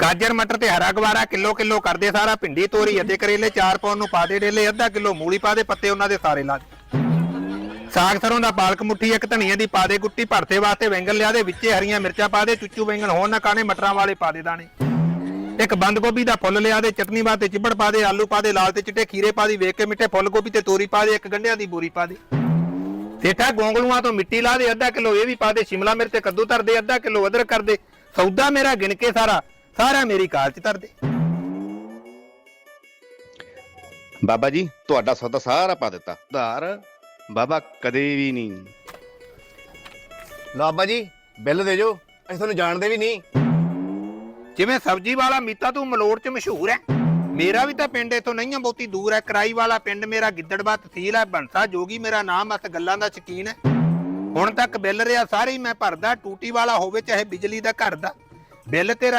ਗਾਜਰ, ਮਟਰ ਤੇ ਹਰਾ ਗਵਾਰਾ ਕਿਲੋ ਕਿਲੋ ਕਰਦੇ ਸਾਰਾ, ਭਿੰਡੀ ਤੋਰੀ, ਅੱਧੇ ਕਰੇਲੇ, ਚਾਰ ਪਾਉਣ ਨੂੰ ਪਾ ਦੇ ਡੇਲੇ, ਅੱਧਾ ਕਿਲੋ ਮੂਲੀ ਪਾ ਦੇ, ਪੱਤੇ ਉਹਨਾਂ ਦੇ ਸਾਰੇ ਲਾ ਦੇ। ਸਾਗ ਸਰੋਂ ਦਾ ਪਾਲਕ ਮੁੱਠੀ, ਇੱਕ ਧਨੀਏ ਦੀ ਪਾ ਦੇ ਗੁੱਟੀ, ਭਰਤੇ ਵਾਸਤੇ ਬੈਂਗਣ ਲਿਆ ਦੇ, ਵਿੱਚੇ ਹਰੀਆਂ ਮਿਰਚਾਂ ਪਾ ਦੇ, ਚੁੱਚੂ ਬੈਂਗਣ ਹੋਣ ਨਾ ਕਾਣੇ, ਮਟਰਾਂ ਵਾਲੇ ਪਾ ਦੇ ਦਾਣੇ। ਇੱਕ ਬੰਦ ਗੋਭੀ ਦਾ ਫੁੱਲ ਲਿਆ ਦੇ, ਚਟਨੀ ਵਾਸਤੇ ਚਿੱਬੜ ਪਾ ਦੇ, ਆਲੂ ਪਾ ਦੇ, ਲਾਲ ਤੇ ਚਿੱਟੇ ਖੀਰੇ ਪਾ ਦੀ, ਵੇਖ ਕੇ ਮਿੱਠੇ ਫੁੱਲ ਗੋਭੀ ਤੇ ਤੋਰੀ ਪਾ ਦੇ, ਇੱਕ ਗੰਢਿਆਂ ਦੀ ਬੋਰੀ ਪਾ ਦੇ। ਸੇਠਾ ਗੋਂਗਲੂਆਂ ਤੋਂ ਮਿੱਟੀ ਲਾ ਦੇ, ਅੱਧਾ ਕਿਲੋ ਇਹ ਵੀ ਪਾ ਦੇ, ਸ਼ਿਮਲਾ ਮਿਰਚ ਤੇ ਕੱਦੂ ਧਰ ਦੇ, ਅੱਧਾ ਕਿਲੋ ਅਦਰਕ ਕਰ ਦੇ। ਸੌਦਾ ਮੇਰਾ ਗਿਣ ਕੇ ਸਾਰਾ ਸਾਰਾ ਮੇਰੀ ਕਾਲ ਚ ਧਰ ਦੇ ਬਾਬਾ ਜੀ ਤੁਹਾਡਾ ਸੌਦਾ ਸਾਰਾ ਪਾ ਦਿੱਤਾ। ਧਾਰ ਬਾਬਾ ਕਦੇ ਵੀ ਨਹੀਂ। ਬਾਬਾ ਜੀ ਬਿੱਲ ਦੇ ਜੋ ਅਸੀਂ ਤੁਹਾਨੂੰ ਜਾਣਦੇ ਵੀ ਨਹੀਂ। ਜਿਵੇਂ ਸਬਜ਼ੀ ਵਾਲਾ ਮੀਤਾ ਤੂੰ ਮਲੋੜ ਚ ਮਸ਼ਹੂਰ ਹੈ ਮੇਰਾ ਵੀ ਤਾਂ ਪਿੰਡ ਇਥੋਂ ਨਹੀਂ ਆ ਬਹੁਤੀ ਦੂਰ ਹੈ ਕਰਾਈ ਵਾਲਾ ਪਿੰਡ ਮੇਰਾ ਗਿੱਦੜਬਾ ਤਹਿਸੀਲ ਹੈ ਬੰਸਾ ਜੋਗੀ ਮੇਰਾ ਨਾਮ ਅਸ ਗੱਲਾਂ ਦਾ ਸ਼ਕੀਨ ਹੈ ਹੁਣ ਤੱਕ ਬਿੱਲ ਰਿਆ ਸਾਰੇ ਹੀ ਮੈਂ ਭਰਦਾ ਟੂਟੀ ਵਾਲਾ ਹੋਵੇ ਚਾਹੇ ਬਿਜਲੀ ਦਾ ਘਰ ਦਾ। ਬਿੱਲ ਤੇਰਾ